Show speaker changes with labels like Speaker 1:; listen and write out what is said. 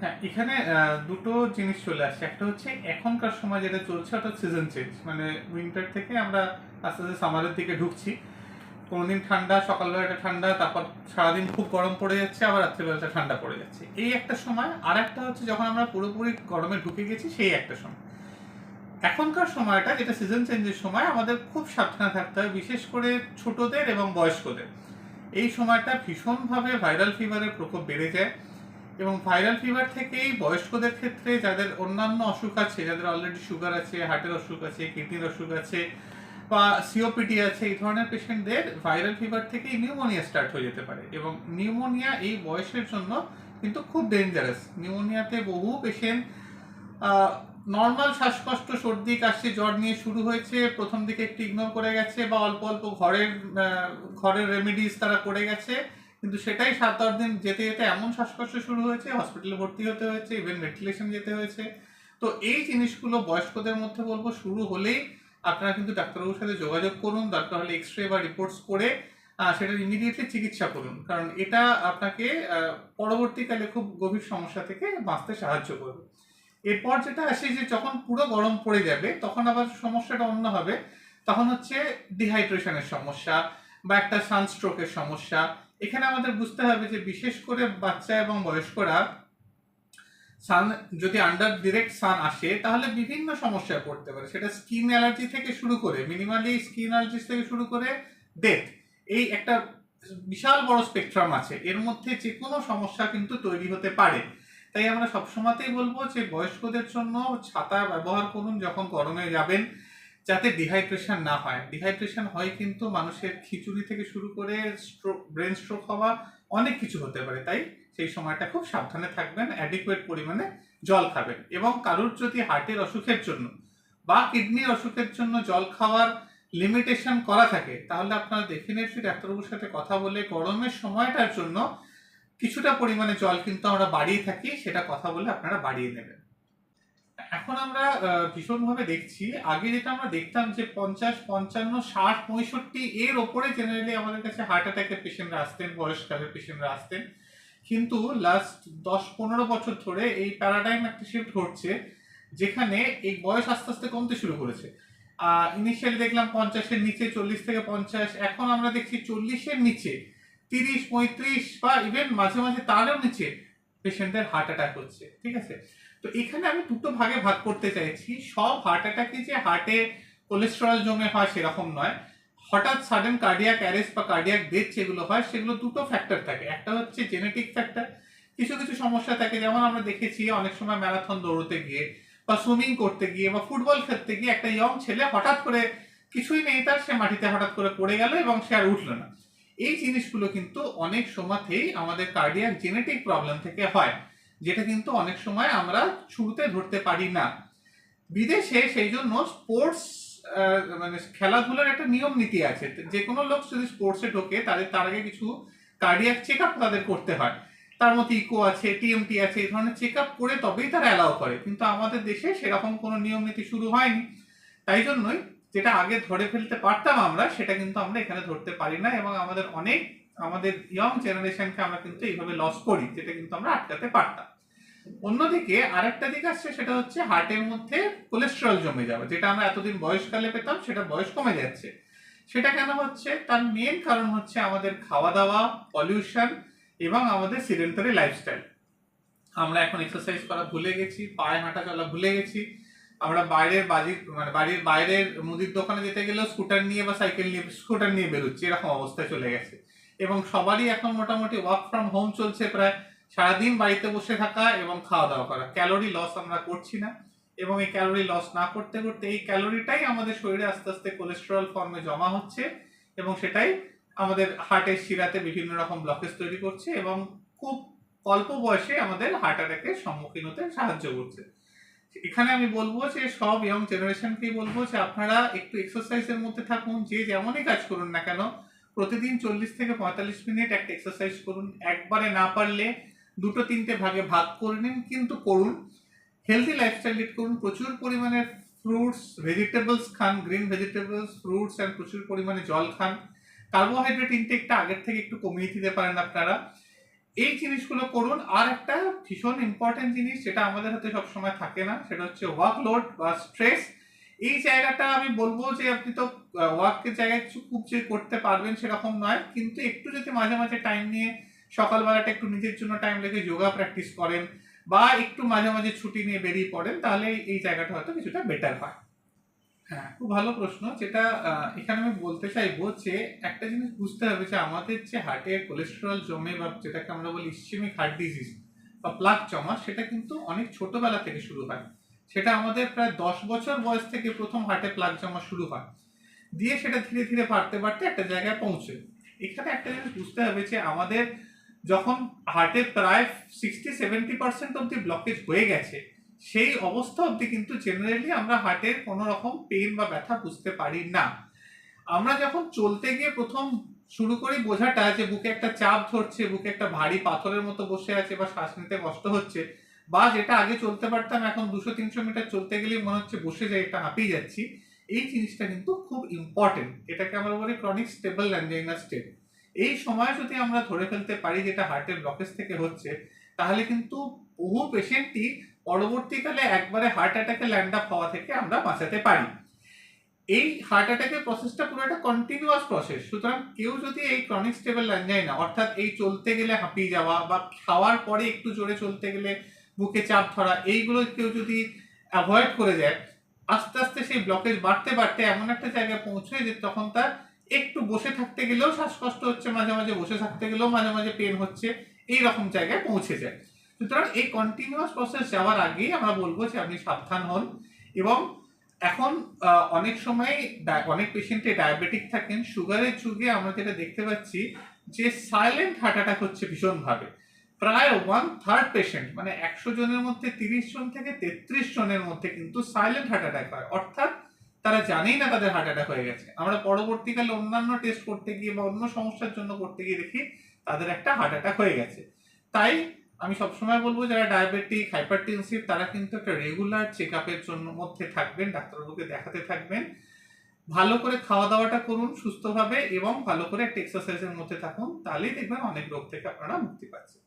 Speaker 1: হ্যাঁ এখানে দুটো জিনিস চলে আসছে। একটা হচ্ছে এখনকার সময় যেটা চলছে ওটা সিজন চেঞ্জ মানে উইন্টার থেকে আমরা আস্তে আস্তে সামারের দিকে ঢুকছি। কোনোদিন ঠান্ডা সকালবেলাটা ঠান্ডা, তারপর সারাদিন খুব গরম পড়ে যাচ্ছে, আবার রাত্রিবেলাটা ঠান্ডা পড়ে যাচ্ছে। এই একটা সময়। আর একটা হচ্ছে যখন আমরা পুরোপুরি গরমে ঢুকে গেছি, সেই একটা সময়। এখনকার সময়টা, যেটা সিজন চেঞ্জের সময়, আমাদের খুব সাবধানে থাকতে হয়, বিশেষ করে ছোটদের এবং বয়স্কদের। এই সময়টা ভীষণভাবে ভাইরাল ফিভারের প্রকোপ বেড়ে যায়। এবং ভাইরাল ফিভার থেকেই বয়স্কদের ক্ষেত্রে যাদের অন্যান্য অসুখ আছে, যাদের অলরেডি সুগার আছে হার্টের অসুখ আছে কিডনির অসুখ আছে বা সিওপিডি আছে, এই ধরনের পেশেন্টদের ভাইরাল ফিভার থেকেই নিউমোনিয়া স্টার্ট হয়ে যেতে পারে। এবং নিউমোনিয়া এই বয়সের জন্য কিন্তু খুব ডেঞ্জারাস নিউমোনিয়াতে বহু পেশেন্ট নর্মাল শ্বাসকষ্ট, সর্দি, কাশি, জ্বর নিয়ে শুরু হয়েছে, প্রথম দিকে একটু ইগনোর করে গেছে বা অল্প অল্প ঘরের ঘরের রেমেডিস তারা করে গেছে। কিন্তু সেটাই সাত আট দিন যেতে যেতে এমন শ্বাসকষ্ট শুরু হয়েছে হসপিটালে ভর্তি হতে হয়েছে ইভেন ভেন্টিলেশন যেতে হয়েছে। তো এই জিনিসগুলো বয়স্কদের মধ্যে বলব শুরু হলেই আপনারা কিন্তু ডাক্তারবাবুর সাথে যোগাযোগ করুন, দরকার হলে এক্স রে বা রিপোর্টস করে সেটার ইমিডিয়েটলি চিকিৎসা করুন। কারণ এটা আপনাকে পরবর্তীকালে খুব গভীর সমস্যা থেকে বাঁচতে সাহায্য করবে। এরপর যেটা আসে যে যখন পুরো গরম পড়ে যাবে, তখন আবার সমস্যাটা অন্য হবে। তখন হচ্ছে ডিহাইড্রেশনের সমস্যা বা একটা সানস্ট্রোকের সমস্যা। এখানে আমাদের বুঝতে হবে যে বিশেষ করে বাচ্চা এবং বয়স্করা সান যদি আন্ডার ডিরেক্ট সান আসে, তাহলে বিভিন্ন সমস্যায় পড়তে পারে। সেটা স্কিন অ্যালার্জি থেকে শুরু করে মিনিমালি স্কিন অ্যালার্জি থেকে শুরু করে ডেথ এই একটা বিশাল বড় স্পেকট্রাম আছে। এর মধ্যে যে কোনো সমস্যা কিন্তু তৈরি হতে পারে। তাই আমরা সবসময়তেই বলব যে বয়স্কদের জন্য ছাতা ব্যবহার করুন যখন গরমে যাবেন। যাতে ডিহাইড্রেশন না হয়। ডিহাইড্রেশন হয় কিন্তু মানুষের খিচুড়ি থেকে শুরু করে স্ট্রোক ব্রেন স্ট্রোক হওয়া অনেক কিছু হতে পারে, তাই? সেই সময়টা খুব সাবধানে থাকবেন অ্যাডিকুয়েট পরিমাণে জল খাবেন এবং কারুর যদি হার্টের অসুখের জন্য বা কিডনির অসুখের জন্য জল খাওয়ার লিমিটেশন করা থাকে, তাহলে আপনারা ডেফিনেটলি ডাক্তারবাবুর সাথে কথা বলে গরমের সময়টার জন্য কিছুটা পরিমাণে জল কিন্তু আমরা বাড়িয়ে থাকি, সেটা কথা বলে আপনারা বাড়িয়ে নেবেন। এখন আমরা ভীষণভাবে দেখছি। আগে যেটা আমরা দেখতাম যে পঞ্চাশ, পঞ্চান্ন, ষাট, পঁয়ষট্টি এর ওপরে জেনারেলি আমাদের কাছে হার্ট অ্যাটাকের পেশেন্টরা আসতেন বয়সকালের পেশেন্টরা আসতেন। কিন্তু লাস্ট দশ, পনেরো বছর ধরে এই প্যারাডাইম একটা শিফট ঘটছে, যেখানে এই বয়স আস্তে আস্তে কমতে শুরু করেছে। ইনিশিয়ালি দেখলাম পঞ্চাশের নিচে, চল্লিশ থেকে পঞ্চাশ, এখন আমরা দেখছি চল্লিশের নিচে, তিরিশ, পঁয়ত্রিশ বা ইভেন মাঝে মাঝে তারও নিচে পেশেন্টের হার্ট অ্যাটাক হচ্ছে, ঠিক আছে? তো এখানে আমি দুটো ভাগে ভাগ করতে চাইছি। সব হার্ট অ্যাটাকে যে হার্টে কোলেস্টেরল জমে হয় সেরকম নয়। হঠাৎ সাডেন কার্ডিয়াক অ্যারেস্ট বা কার্ডিয়াক ডেথ যেগুলো হয়, সেগুলো দুটো ফ্যাক্টর থাকে। একটা হচ্ছে জেনেটিক ফ্যাক্টর কিছু কিছু সমস্যা থাকে। যেমন আমরা দেখেছি অনেক সময় ম্যারাথন দৌড়তে গিয়ে বা সুইমিং করতে গিয়ে বা ফুটবল খেলতে গিয়ে একটা ইয়ং ছেলে হঠাৎ করে কিছুই নেই, তার সে মাটিতে হঠাৎ করে পড়ে গেল এবং সে আর উঠল না। এই জিনিসগুলো কিন্তু অনেক সময়তেই আমাদের কার্ডিয়াক জেনেটিক প্রবলেম থেকে হয়। যেটা কিন্তু অনেক সময় আমরা শুরুতে ধরতে পারি না। বিদেশে সেই জন্য স্পোর্টস মানে খেলাধুলার একটা নিয়ম নীতি আছে। যে কোনো লোক যদি স্পোর্টসে ঢোকে তাদের তার আগে কিছু কার্ডিয়াক চেক আপ তাদের করতে হয়। তার মধ্যে ইকো আছে টিএমটি আছে, এই ধরনের চেক আপ করে তবেই তারা অ্যালাউ করে। কিন্তু আমাদের দেশে সেরকম কোনো নিয়ম নীতি শুরু হয়নি। তাই জন্যই যেটা আগে ধরে ফেলতে পারতাম আমরা, সেটা কিন্তু আমরা এখানে ধরতে পারি না এবং আমাদের অনেক আমাদের ইয়ং জেনারেশনকে আমরা কিন্তু এইভাবে লস করি, যেটা কিন্তু আমরা আটকাতে পারতাম। অন্যদিকে আরেকটা দিক আসছে, সেটা হচ্ছে হার্টের মধ্যে কোলেস্টেরল জমে যাবে যেটা আমরা এতদিন বয়সকালে পেতাম, সেটা বয়স কমে যাচ্ছে। সেটা কেন হচ্ছে? তার মেন কারণ হচ্ছে আমাদের খাওয়া দাওয়া পলিউশন এবং আমাদের সিডেন্টারি লাইফস্টাইল আমরা এখন এক্সারসাইজ করা ভুলে গেছি, পায়ে হাঁটা চলা ভুলে গেছি। আমরা বাইরের বাজি মানে বাড়ির বাইরের মুদির দোকানে যেতে গেলেও স্কুটার নিয়ে বা সাইকেল নিয়ে স্কুটার নিয়ে বেরোচ্ছি, এরকম অবস্থায় চলে গেছে। এবং সবারই এখন মোটামুটি ওয়ার্ক ফ্রম হোম চলছে প্রায় সারাদিন বাড়িতে বসে থাকা এবং খাওয়া দাওয়া করা। ক্যালোরি লস আমরা করছি না এবং এই ক্যালোরি লস না করতে করতে এই ক্যালোরিটাই আমাদের শরীরে আস্তে আস্তে কোলেস্টেরল ফর্মে জমা হচ্ছে এবং সেটাই আমাদের হার্টের শিরাতে বিভিন্ন রকম ব্লকেজ তৈরি করছে এবং খুব অল্প বয়সে আমাদের হার্ট অ্যাটাকের সম্মুখীন হতে সাহায্য করছে। এখানে আমি বলব যে সব ইয়ং জেনারেশনকেই বলব যে আপনারা একটু এক্সারসাইজের মধ্যে থাকুন, যে যেমনই কাজ করুন না কেন প্রতিদিন চল্লিশ থেকে পঁয়তাল্লিশ মিনিট একটা এক্সারসাইজ করুন। একবারে না পারলে দুটো তিনটে ভাগে ভাগ করে নিন, কিন্তু করুন। হেলদি লাইফস্টাইল লিড করুন। প্রচুর পরিমাণে ফ্রুটস ভেজিটেবলস খান গ্রিন ভেজিটেবলস ফ্রুটস অ্যান্ড প্রচুর পরিমাণে জল খান। কার্বোহাইড্রেট ইনটেকটা আগের থেকে একটু কমিয়ে দিতে পারেন আপনারা। এই জিনিসগুলো করুন। আর একটা ভীষণ ইম্পর্টেন্ট জিনিস যেটা আমাদের হাতে সবসময় থাকে না, সেটা হচ্ছে ওয়ার্কলোড বা স্ট্রেস এই জায়গাটা আমি বলব যে আপনি তো ওয়ার্কের জায়গায় কিছু খুব যে করতে পারবেন সেরকম নয়। কিন্তু একটু যদি মাঝে মাঝে টাইম নিয়ে সকালবেলাটা একটু নিজের জন্য টাইম রেখে যোগা প্র্যাকটিস করেন বা একটু মাঝে মাঝে ছুটি নিয়ে বেরিয়ে পড়েন, তাহলে এই জায়গাটা হয়তো কিছুটা বেটার হয়। হ্যাঁ খুব ভালো প্রশ্ন যেটা এখানে আমি বলতে চাইব যে একটা জিনিস বুঝতে হবে যে আমাদের যে হার্টে কোলেস্টেরল জমে বা যেটাকে আমরা বলি ইসচেমিক হার্ট ডিজিজ বা প্লাক জমা, সেটা কিন্তু অনেক ছোটবেলা থেকে শুরু হয়। সেটা আমাদের প্রায় দশ বছর বয়স থেকে প্রথম হার্টে প্লাক জমা শুরু হয়। দিয়ে সেটা ধীরে ধীরে বাড়তে বাড়তে একটা জায়গায় পৌঁছে। এখানে একটা জিনিস বুঝতে হবে যে আমাদের যখন হার্টে প্রায় সিক্সটি সেভেন্টি পার্সেন্ট অব্দি ব্লকেজ হয়ে গেছে, সেই অবস্থা অবধি কিন্তু জেনারেলি আমরা হার্টের কোনো রকম পেন বা ব্যথা বুঝতে পারি না। আমরা যখন চলতে গিয়ে প্রথম শুরু করি বোঝাটা যে বুকে একটা চাপ ধরছে, বুকে একটা ভারী পাথরের মতো বসে আছে বা শ্বাস নিতে কষ্ট হচ্ছে বা যেটা আগে চলতে পারতাম, এখন দুশো, তিনশো মিটার চলতে গেলেই মনে হচ্ছে বসে যাই, একটা হাঁপিয়ে যাচ্ছি। এই জিনিসটা কিন্তু খুব ইম্পর্টেন্ট এটাকে আমরা বলি ক্রনিক স্টেবল অ্যাঞ্জাইনা স্টেট এই সময় যদি আমরা ধরে ফেলতে পারি যেটা হার্টের ব্লকেজ থেকে হচ্ছে, তাহলে কিন্তু বহু পেশেন্টই পরবর্তীকালে একবারে হার্ট অ্যাটাকে ল্যান্ড আপ হওয়া থেকে আমরা বাঁচাতে পারি। এই হার্ট অ্যাটাকের প্রসেসটা পুরো একটা কন্টিনিউয়াস প্রসেস সুতরাং কেউ যদি এই ক্রনিক স্টেবল অ্যাঞ্জাইনা অর্থাৎ এই চলতে গেলে হাঁপিয়ে যাওয়া বা খাওয়ার পরে একটু জোরে চলতে গেলে বুকে চাপ ধরা, এইগুলো কেউ যদি অ্যাভয়েড করে যায় আস্তে আস্তে সেই ব্লকেজ বাড়তে বাড়তে এমন একটা জায়গায় পৌঁছয় যে তখন তার একটু বসে থাকতে গেলেও শ্বাসকষ্ট হচ্ছে, মাঝে মাঝে বসে থাকতে গেলেও মাঝে মাঝে পেন হচ্ছে এই রকম জায়গায় পৌঁছে যায়। সুতরাং এই কন্টিনিউয়াস প্রসেস যাওয়ার আগেই আমরা বলব যে আপনি সাবধান হন এবং এখন অনেক সময় অনেক পেশেন্টে ডায়াবেটিক থাকেন সুগারের যুগে আমরা যেটা দেখতে পাচ্ছি যে সাইলেন্ট হার্ট অ্যাটাক হচ্ছে ভীষণভাবে। প্রায় ওয়ান থার্ড পেশেন্ট মানে একশো জনের মধ্যে তিরিশ জন থেকে তেত্রিশ জনের মধ্যে কিন্তু সাইলেন্ট হার্ট অ্যাটাক হয়। অর্থাৎ তারা জানেই না তাদের হার্ট অ্যাটাক হয়ে গেছে। আমরা পরবর্তীকালে অন্যান্য টেস্ট করতে গিয়ে বা অন্য সমস্যার জন্য করতে গিয়ে দেখি তাদের একটা হার্ট অ্যাটাক হয়ে গেছে। তাই আমি সবসময় বলব, যারা ডায়াবেটিক হাইপারটেনসিভ তারা কিন্তু একটা রেগুলার চেক আপের জন্য মধ্যে থাকবেন, ডাক্তারবাবুকে দেখাতে থাকবেন। ভালো করে খাওয়া দাওয়াটা করুন সুস্থভাবে এবং ভালো করে একটা এক্সারসাইজের মধ্যে থাকুন, তাহলেই দেখবেন অনেক রোগ থেকে আপনারা মুক্তি পাচ্ছেন।